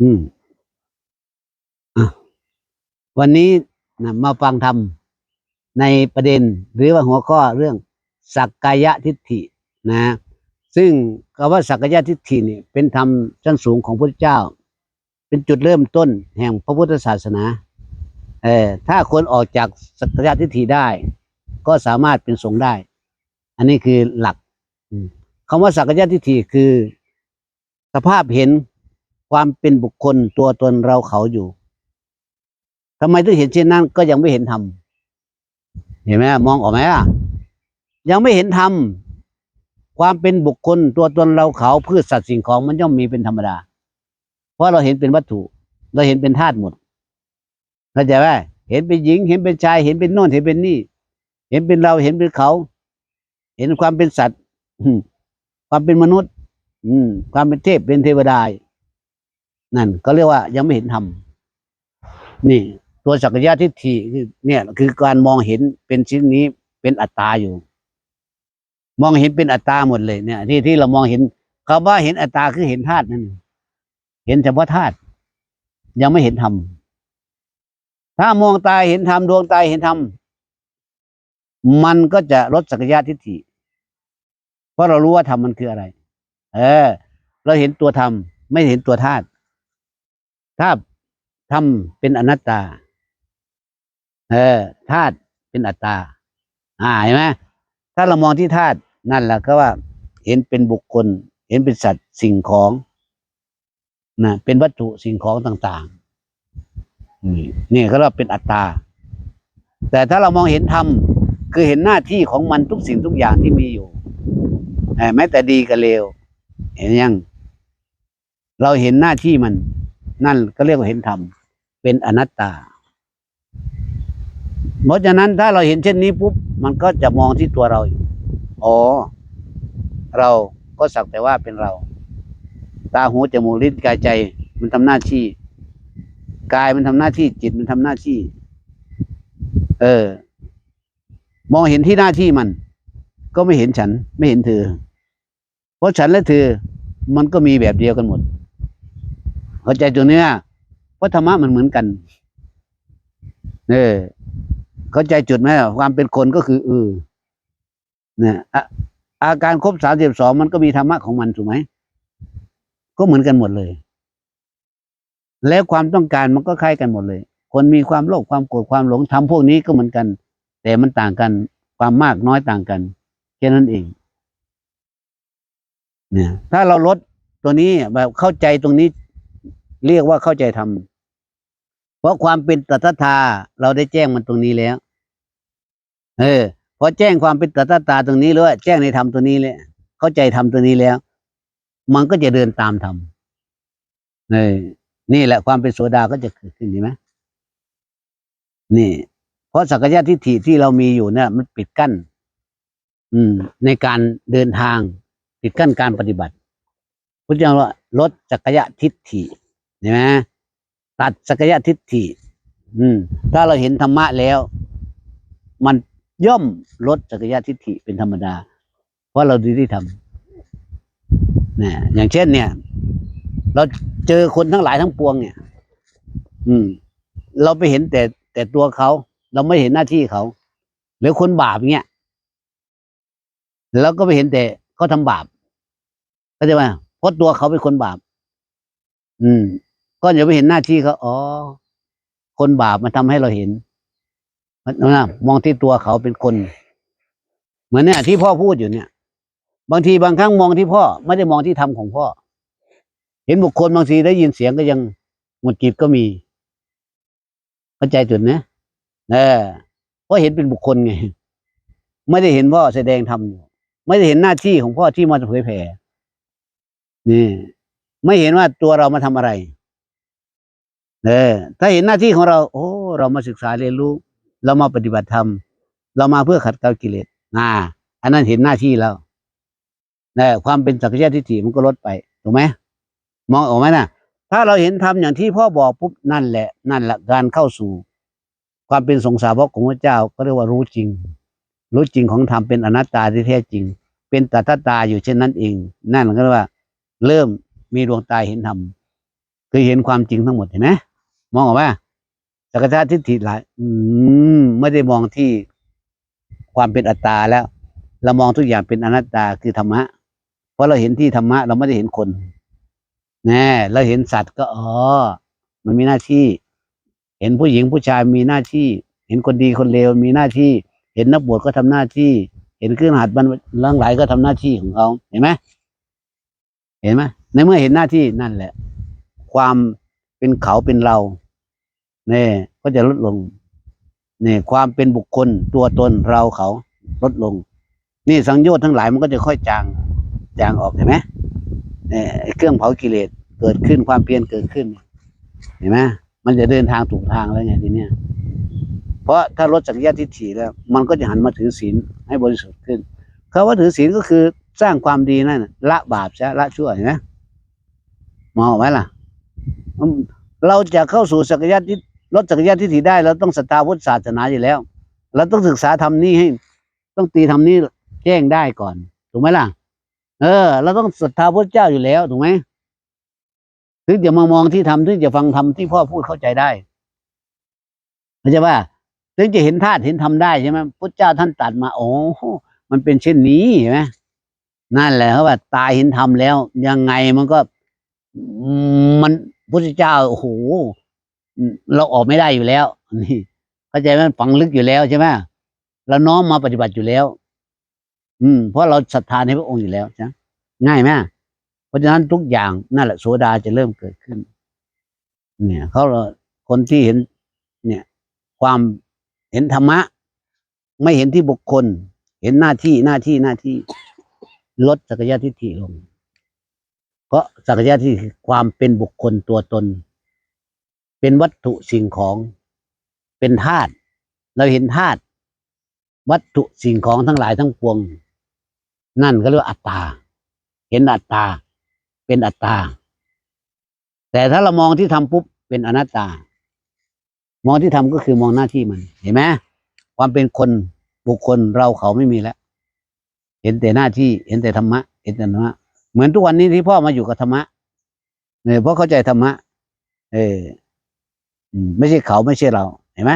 อืมอะวันนี้นะมาฟังธรรมในประเด็นหรือว่าหัวข้อเรื่องสักกายทิฏฐินะ ซึ่งคำว่าสักกายทิฏฐิเนี่ยเป็นธรรมชั้นสูงของพระพุทธเจ้า เป็นจุดเริ่มต้นแห่งพระพุทธศาสนา เออถ้าคนออกจากสักกายทิฏฐิได้ ก็สามารถเป็นสงฆ์ได้ อันนี้คือหลักคำว่าสักกายทิฏฐิคือ สภาพเห็น ความเป็นบุคคลตัวตนเราเขาอยู่ทำไมถึงเห็นเช่นนั้น ก็ยังไม่เห็นธรรมเห็นไหมมองออกไหมอะยังไม่เห็นธรรมความเป็นบุคคลตัวตนเราเขาพืชสัตว์สิ่งของมันย่อมมีเป็นธรรมดา เพราะเราเห็นเป็นวัตถุ เราเห็นเป็นธาตุหมดเข้าใจไหมเห็นเป็นหญิง เห็นเป็นชาย เห็นเป็นโน่นเห็นเป็นนี่ เห็นเป็นเราเห็นเป็นเขา เห็นความเป็นสัตว์ความเป็นมนุษย์ อืม ความเป็นเทพเป็นเทวดา นั่นก็เรียกว่ายังไม่เห็นธรรมนี่ตัวสักยะทิฏฐิคือเนี่ยคือการมองเห็นเป็นชิ้นนี้เป็นอัตตาอยู่ มองเห็นเป็นอัตตาหมดเลยเนี่ย ที่ที่เรามองเห็นคำว่าเห็นอัตตาคือเห็นธาตุนั่นเองเห็นเฉพาะธาตุยังไม่เห็นธรรมถ้ามองตาเห็นธรรมดวงตาเห็นธรรมมันก็จะลดสักยะทิฏฐิเพราะเรารู้ว่าธรรมมันคืออะไร เออ เราเห็นตัวธรรมไม่เห็นตัวธาตุ ถ้าธรรมเป็นอนัตตา เออธาตุเป็นอัตตา อ่าเห็นไหมถ้าเรามองที่ธาตุนั่นแหละก็ว่า เห็นเป็นบุคคล เห็นเป็นสัตว์สิ่งของนะเป็นวัตถุสิ่งของต่างๆนี่เขาเรียกว่าเป็นอัตตา แต่ถ้าเรามองเห็นธรรมคือเห็นหน้าที่ของมันทุกสิ่งทุกอย่างที่มีอยู่แม้แต่ดีกับเลวเห็นยัง เราเห็นหน้าที่มัน นั่นก็เรียกว่าเห็นธรรม เป็นอนัตตา เพราะฉะนั้นถ้าเราเห็นเช่นนี้ปุ๊บมันก็จะมองที่ตัวเราอ๋อ เราก็สักแต่ว่าเป็นเรา ตาหูจมูกลิ้นกายใจ มันทำหน้าที่ กายมันทำหน้าที่จิตมันทำหน้าที่ เออ มองเห็นที่หน้าที่มัน ก็ไม่เห็นฉัน ไม่เห็นเธอ เพราะฉันและเธอ มันก็มีแบบเดียวกันหมด เข้าใจตัวเนี้ยเพราะธรรมะมันเหมือนกันเออเข้าใจจุดไหมความเป็นคนก็คือเออเนี่ยออาการครบสามสิบสองมันก็มีธรรมะของมันถูกไหมก็เหมือนกันหมดเลย แล้วความต้องการมันก็คล้ายกันหมดเลย คนมีความโลภความโกรธความหลงทำพวกนี้ก็เหมือนกัน แต่มันต่างกัน ความมากน้อยต่างกันแค่นั้นเอง เนี่ย ถ้าเราลดตัวนี้แบบเข้าใจตรงนี้ เรียกว่าเข้าใจธรรมเพราะความเป็นตถาตาเราได้แจ้งมันตรงนี้แล้ว เออพอแจ้งความเป็นตถาตาตรงนี้แล้วแจ้งในธรรมตัวนี้แล้วเข้าใจธรรมตัวนี้แล้ว มันก็จะเดินตามธรรมเออนี่แหละความเป็นโสดาก็จะเกิดขึ้นเห็นไหมนี่ เพราะสักยะทิฏฐิที่เรามีอยู่เนี่ยมันปิดกั้น อืม ในการเดินทางปิดกั้นการปฏิบัติพุทธเจ้าว่าลดสักยะทิฏฐิ เห็นไหมตัดสักยะทิฏฐิ อืม ถ้าเราเห็นธรรมะแล้ว มันย่อมลดสักยะทิฏฐิเป็นธรรมดา เพราะเราดีที่ทำเนี่ยอย่างเช่น เนี่ย เราเจอคนทั้งหลายทั้งปวงเนี่ย อืม เราไปเห็นแต่แต่ตัวเขา เราไม่เห็นหน้าที่เขา หรือคนบาปเงี้ยแล้วก็ไปเห็นแต่เขาทำบาปเข้าใจไหมเพราะตัวเขาเป็นคนบาป อืม ก็อย่าไปเห็นหน้าที่เขาอ๋อ คนบาปมันทำให้เราเห็นมันนะมองที่ตัวเขาเป็นคน เหมือนเนี่ย ที่พ่อพูดอยู่เนี่ย บางทีบางครั้งมองที่พ่อ ไม่ได้มองที่ธรรมของพ่อ เห็นบุคคลบางทีได้ยินเสียงก็ยังหงุดหงิดก็มีเข้าใจจุดนะเออเพราะเห็นเป็นบุคคลไงไม่ได้เห็นพ่อแสดงธรรมอยู่ ไม่ได้เห็นหน้าที่ของพ่อที่มาเผยแผ่นี่ ไม่เห็นว่าตัวเรามาทำอะไร เออถ้าเห็นหน้าที่ของเรา โอ้ เรามาศึกษาเรียนรู้ เรามาปฏิบัติธรรม เรามาเพื่อขัดเกลากิเลสอ่า อันนั้นเห็นหน้าที่แล้วนะความเป็นสักยะทิฏฐิมันก็ลดไปถูกไหมมองออกไหมนะถ้าเราเห็นธรรมอย่างที่พ่อบอกปุ๊บนั่นแหละ นั่นแหละการเข้าสู่ ความเป็นสงสาวกของพระเจ้าก็เรียกว่ารู้จริง รู้จริงของธรรมเป็นอนัตตาที่แท้จริง เป็นตถาตาอยู่เช่นนั้นเอง นั่นก็เรียกว่า เริ่มมีดวงตาเห็นธรรมคือเห็นความจริงทั้งหมดเห็นไหม มองออกว่าสักกายทิฏฐิหลายอืมไม่ได้มองที่ความเป็นอัตตาแล้ว เรามองทุกอย่างเป็นอนัตตาคือธรรมะ เพราะเราเห็นที่ธรรมะ เราไม่ได้เห็นคนแน่เราเห็นสัตว์ก็อ๋อมันมีหน้าที่ เห็นผู้หญิงผู้ชายมีหน้าที่ เห็นคนดีคนเลวมีหน้าที่ เห็นนักบวชก็ทำหน้าที่ เห็นเครื่องหัดบรรลังหลายก็ทำหน้าที่ของเขาเห็นไหมเห็นไหมในเมื่อเห็นหน้าที่นั่นแหละ ความ เป็นเขาเป็นเราเนี่ยก็จะลดลงเนี่ยความเป็นบุคคลตัวตนเราเขาลดลง นี่สังโยชน์ทั้งหลายมันก็จะค่อยจางจางออกเห็นไหมเนี่ยเครื่องเผากิเลสเกิดขึ้นความเพียรเกิดขึ้น เห็นไหมมันจะเดินทางถูกทางแล้วไงทีเนี้ยเพราะถ้าลดสักยะทิฏฐิแล้ว มันก็จะหันมาถือศีลให้บริสุทธิ์ขึ้นคำว่าถือศีลก็คือสร้างความดีนั่นน่ะละบาปซะละชั่วเห็นไหมมองไหมล่ะ เราจะเข้าสู่สักยะทิฏลดสักยะทิฏฐิได้เราต้องศรัทธาพุทธศาสนาอยู่แล้ว เราต้องศึกษาธรรมนี้ให้ ต้องตีธรรมนี้แจ้งได้ก่อน ถูกไหมล่ะ เออ เราต้องศรัทธาพระเจ้าอยู่แล้วถูกไหมถึงจะมามองที่ธรรมถึงจะฟังธรรมที่พ่อพูดเข้าใจได้เข้าใจว่าถึงจะเห็นธาตุเห็นธรรมได้ใช่ไหมพุทธเจ้าท่านตัดมาโอ้มันเป็นเช่นนี้เห็นไหมนั่นแหละเขาว่า ตายเห็นธรรมแล้ว ยังไงมันก็มัน พุทธเจ้าโอ้โหเราออกไม่ได้อยู่แล้วนี่เข้าใจไหมฝังลึกอยู่แล้วใช่ไหมเราน้อมมาปฏิบัติอยู่แล้ว อืม เพราะเราศรัทธาในพระองค์อยู่แล้วจ้ะง่ายไหมเพราะฉะนั้นทุกอย่างนั่นแหละโสดาจะเริ่มเกิดขึ้น เนี่ยเขาคนที่เห็น เนี่ย ความเห็นธรรมะ ไม่เห็นที่บุคคล เห็นหน้าที่หน้าที่หน้าที่ลดสักยะทิฏฐิลง เพราะสักยะทิฏฐิคือความเป็นบุคคลตัวตน เป็นวัตถุสิ่งของ เป็นธาตุเราเห็นธาตุวัตถุสิ่งของทั้งหลายทั้งปวง นั่นก็เรียกว่าอัตตา เห็นอัตตา เป็นอัตตา แต่ถ้าเรามองที่ทำปุ๊บเป็นอนัตตา มองที่ทำก็คือมองหน้าที่มัน เห็นไหมความเป็นคนบุคคลเราเขาไม่มีแล้ว เห็นแต่หน้าที่ เห็นแต่ธรรมะ เห็นแต่ธรรมะ เหมือนทุกวันนี้ที่พ่อมาอยู่กับธรรมะเนี่ยเพราะเข้าใจธรรมะ เออไม่ใช่เขาไม่ใช่เรา เห็นไหม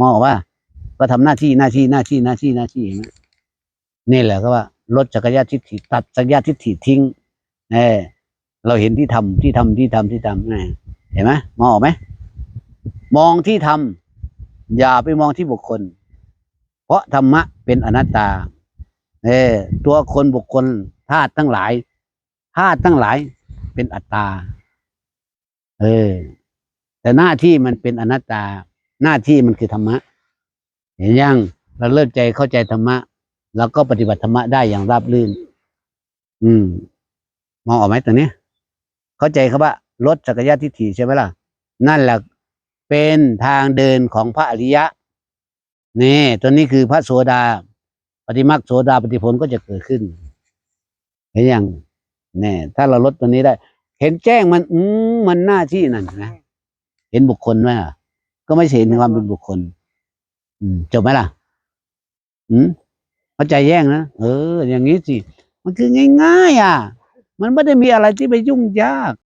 มองว่า ก็ทำหน้าที่หน้าที่หน้าที่หน้าที่หน้าที่เห็นไหมนี่แหละก็ว่าลดจักรยานทิฏฐิตัดจักรยานทิฏฐิทิ้งเออเราเห็นที่ทำที่ทำที่ทำที่ทำไงเห็นไหมมองออกไหมมองที่ทำอย่าไปมองที่บุคคล เพราะธรรมะเป็นอนัตตา เออตัวคนบุคคลธาตุทั้งหลาย ธาตุทั้งหลายเป็นอัตตา เออ แต่หน้าที่มันเป็นอนัตตา หน้าที่มันคือธรรมะ เห็นยัง เราเริ่มใจเข้าใจธรรมะเราก็ปฏิบัติธรรมะได้อย่างราบรื่น อืม มองออกไหมตรงนี้ เข้าใจครับว่าลดจักรยานทิฏฐิใช่ไหมล่ะ นั่นแหละเป็นทางเดินของพระอริยะ นี่ตัวนี้คือพระโสดา ปฏิมาคโสดาปฏิผลก็จะเกิดขึ้น เห็นยัง แนี่ถ้าเราลดตัวนี้ได้ เห็นแจ้งมัน อืมมันหน้าที่นั่นนะเห็นบุคคลไหมอะ ก็ไม่ใช่เห็นความเป็นบุคคล อืมจบไหมล่ะ อืมเข้าใจแย่งนะเออ อย่างนี้สิมันคือง่าย ๆ อะ มันไม่ได้มีอะไรที่ไปยุ่งยาก